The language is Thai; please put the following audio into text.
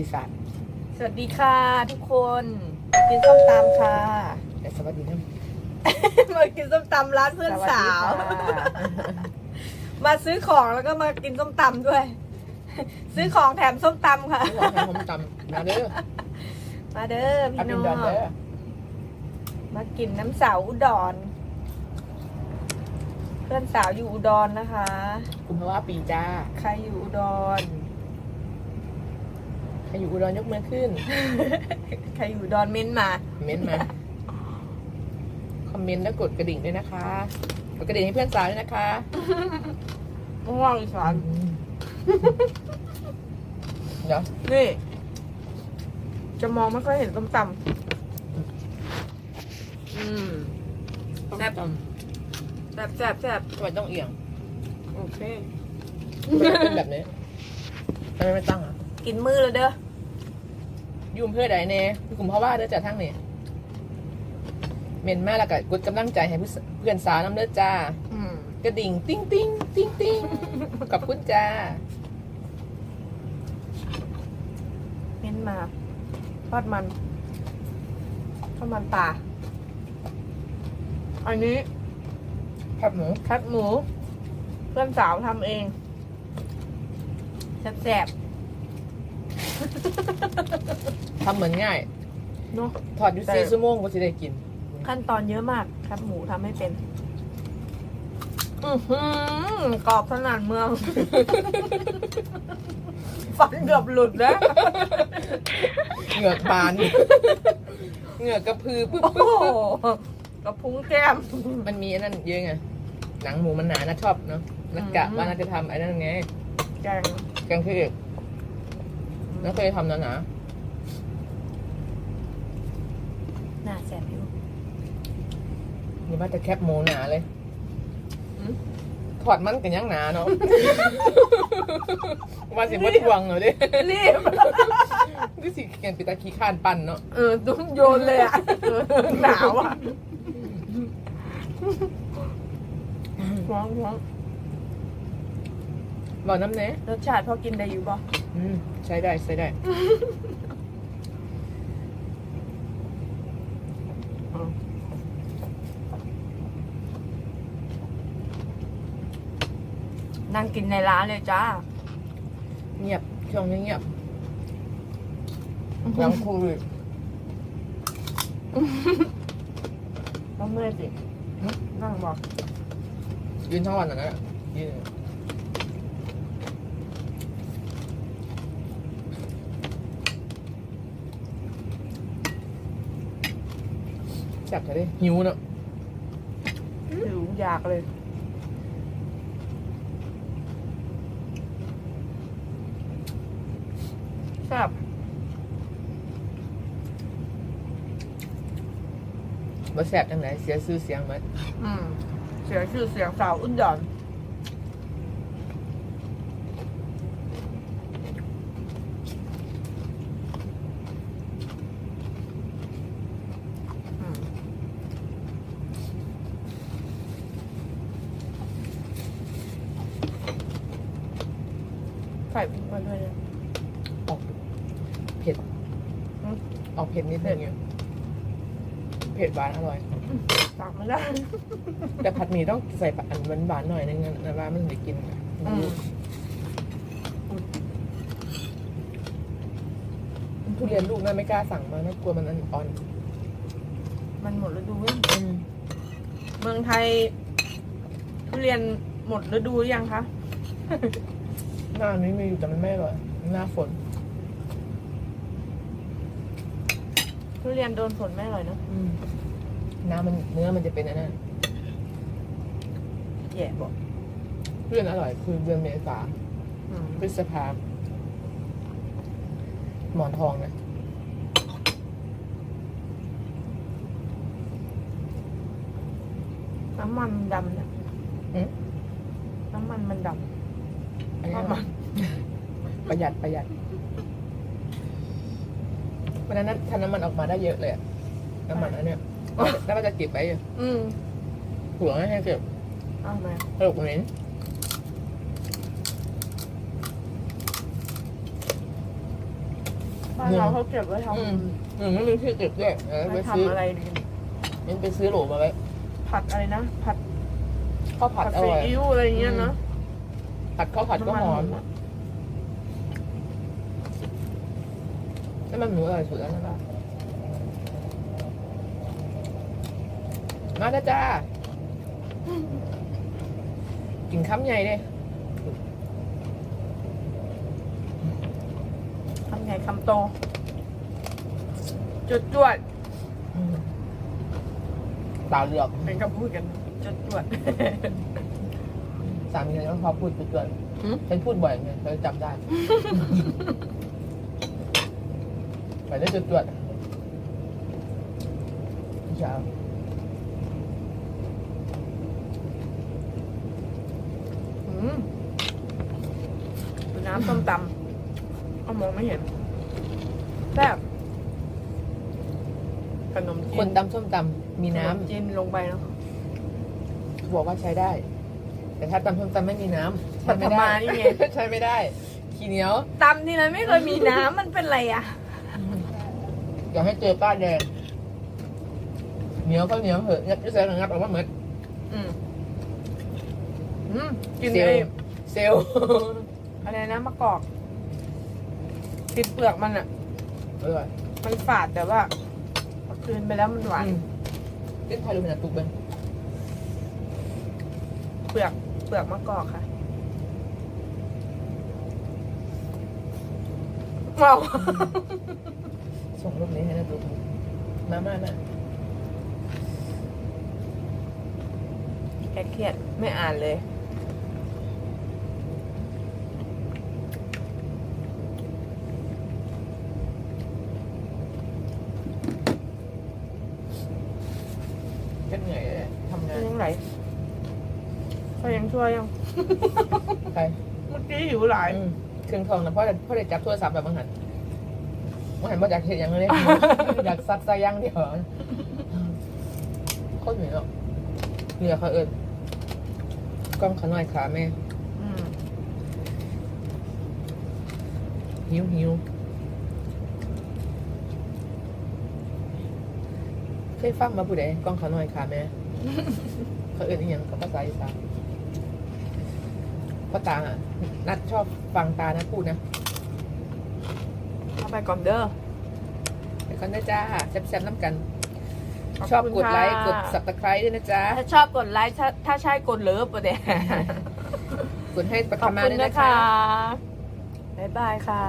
ปีศาจสวัสดีค่ะทุกคนกินส้มตำค่ะ แต่สวัสดีนะมากินส้มตำร้านเพื่อนสาว สวัสดีค่ะมาซื้อของแล้วก็มากินส้มตำด้วย ซื้อของแถมส้มตำค่ะไม่บอกให้ผมจำนะเด้อมาเด้ออาพี่บิน้นอดอนงเด้อมากินน้ำสาวอุดร เพื่อนสาวอยู่อุดรนะคะ คุณพระว่าปีจ้า ใครอยู่อุดร ใครอยู่อุดรยกมือขึ้น ใครอยู่อุดรเม้นมา เม้นต์มา คอมเมนต์แล้วกดกระดิ่งด้วยนะคะ กดกระดิ่งให้เพื่อนสาวด้วยนะคะม่วงอีสานเดี๋ยวนี่ จะมองไม่ค่อยเห็นส้มตำอืมแซ่บต้องแซ่บแซ่บแซ่บทำไมต้องเอียงโอเคทำไมเป็นแบบนี้ทำไมไม่ตั้งอะ กินมือเลยเด้อยุ่มเพื่อใดเน่พี่กลุ่มเพราะว่าเด้อจ้าทั้งนี่เมนมากแล้วก็กดกำลังใจให้เพื่อนสาวน้ำเด้อจ้าอืมกระดิ่งติ้งติ้งติ้งติ้งขอบคุณจ้าเม้นมาทอดมันทอดมันป่าอันนี้ผัดหมูแคบหมู เพื่อนสาวทำเองแซ่บ ทำเหมือนง่ายๆเนาะถอดอยู่แต่สี่ชั่วโมงก็จะได้กิน ขั้นตอนเยอะมากแคบหมูทำให้เป็น อือหือกรอบสนั่นเมือง ฟันเกือบหลุดแล้ว เหงือกบาน เหงือกกระพือปึ๊บโอ้ปึ๊บโหปึ๊บกระพุ้งแก้ม มันมีอันนั้นเยอะไงหนังหมูมันหนานะชอบเนาะนักกะอืม ว่าน่าจะทำไอ้นั่นไงแกง แกงคือ แล้วเคยทำนะนะหน้าแซ่บอยู่นี่ว่าจะแคบหมูหนาเลยอืมถอดมันกันยังหนาเนาะว่าสิมาทวงเหรอดิรีบดูสิแกงปิตาขี้ข้านปั่นเนาะเออตุ้มโยนเลยอะเออหนาวอะร้องร้องบอกน้ำเนะรสชาติพอกินได้อยู่ป่ะ อืมใช้ได้ใช้ได้ นั่งกินในร้านเลยจ้า เงียบช่วงนี้เงียบหลังโควิดต้องเมื่อยสินั่งบอกยืนทั้งวันอะนะยืน จับเถอะดิหิวเนาะหิวอยากเลยแซ่บมาแสบจังไหนเสียชื่อเสียงไหมอืมเสียชื่อเสียงสาวอุ่นดอน ใส่พริกมาด้วยเนี่ย ออกเผ็ดอืม ออกเผ็ดนิดนึงเนี่ยเผ็ดหวานอร่อย ตักไม่ได้ แต่ผัดหมี่ต้องใส่อันหวานๆหน่อยนึงนะว่ามันถึงจะกินอืม ทุเรียนลูกน่าไม่กล้าสั่งมานะกลัวมันอันอ่อนมันหมดฤดูเว้ยอืมเมืองไทยทุเรียนหมดฤดูหรือยังคะ หน้านี้มีอยู่แต่มันไม่อร่อยหน้าฝนทุเรียนโดนฝนไม่อร่อยเนอะอืมน้ำมันเนื้อมันจะเป็นอันนั้นแย่บอกทุเรียนอร่อยคือเดือนเมษาอืมพฤษภาหมอนทองนะน้ำมันดำเนี่ยอืมน้ำมันมันด อันนี้น้ำมันประหยัดประหยัดวันนั้นทำน้ำมันออกมาได้เยอะเลยอะน้ำมันอันเนี้ยแล้วก็จะเก็บไว้อยู่ำอืมหัวให้เก็บเอามาสรุปเหม็นบ้านเราเขาเก็บไว้ทอืมอืมไม่มีที่เก็บด้วยเออำไปไว้ซื้อทำอะไรดีมันไปซื้อโหลมาไว้ผัดอะไรนะผัดข้าวผัดผัดอซีร่อยอิ๊วอะไรอย่างเงี้ยอืมเนาะ ผัดข้าวผัดก็หอมน้ำมันน้ำมันหมูอร่อยสุดแล้วนะมาแล้วจ้า กินข้ามใหญ่เลยคำใหญ่คำโต จุดจวดตาเหลือกเป็นคำพูดกัน จุดจวด สามีฉันก็ชอบพูดจุดๆหืม ฉันพูดบ่อยไงเธอจำได้ไปได้จุดๆเช้าอืมดูน้ำส้มตำเอามองไม่เห็นแซ่บขนมจีคนตำส้มตำมีน้ขจีนลงไปเนาะำบอกว่าใช้ได้ แต่ถ้าตำส้มตำไม่มีน้ำใช้มันไม่ทำได้มานี่ไง ใช้ไม่ได้ ขี้เหนียวตำที่นั้นไม่เคยมีน้ำมันเป็นไรอะ อยากให้เจอป้าแดงเหนียวก็เหนียวเหอะงัดจะใส่งัดออกมาเหมือนอืมอืมกินเซลไอ้ล์เซลล์อะไรนะมะกอกติดเปลือกมันอะอร่อยมันฝาดแต่ว่าพอคืนไปแล้วมันหวานอืมเป็นไทยรูปขนาดตุกเป็นเปลือก เปลือกมะกอกค่ะว้าวส่งรูปนี้ให้นะตุกมามามาแกเครียดไม่อ่านเลย เป็นเหนื่อยเลยทำงาน ยังไหลเขายังช่ วยยังใครเมื่อกี้หิวหลาย อืมเครื่องทองนะพ่อจะพ่อได้จับโทรศัพท์แบบบางหันบางหันพ่ออยากเห็นอย่างเลย อยากซัดใจย่างเดียวโคตรเหนื่อยหรอกเหนื่อยเขาเอิญกล้องขาหน่อยขาแม่อืมหิวหิวเคยฟังมาผู้ใดกล้องขาหน่อยขาแม่ เขาเอิญอีหยังกับภาษาอีสาน พ่อตาอะนัดชอบฟังตานะพูดนะเอาไปก่อนเด้อไปก่อนนะจ้าแซ่บๆน้ำกัน ขอบคุณชอบกดไลค์ค่ะ กด subscribe ด้วยนะจ๊ะถ้าชอบกดไลค์ถ้าถ้าใช่กดเลิฟประเดี๋ยวกดให้ประขอบคามาคุณด้วยนะนะคะ คะ บ๊ายบายค่ะ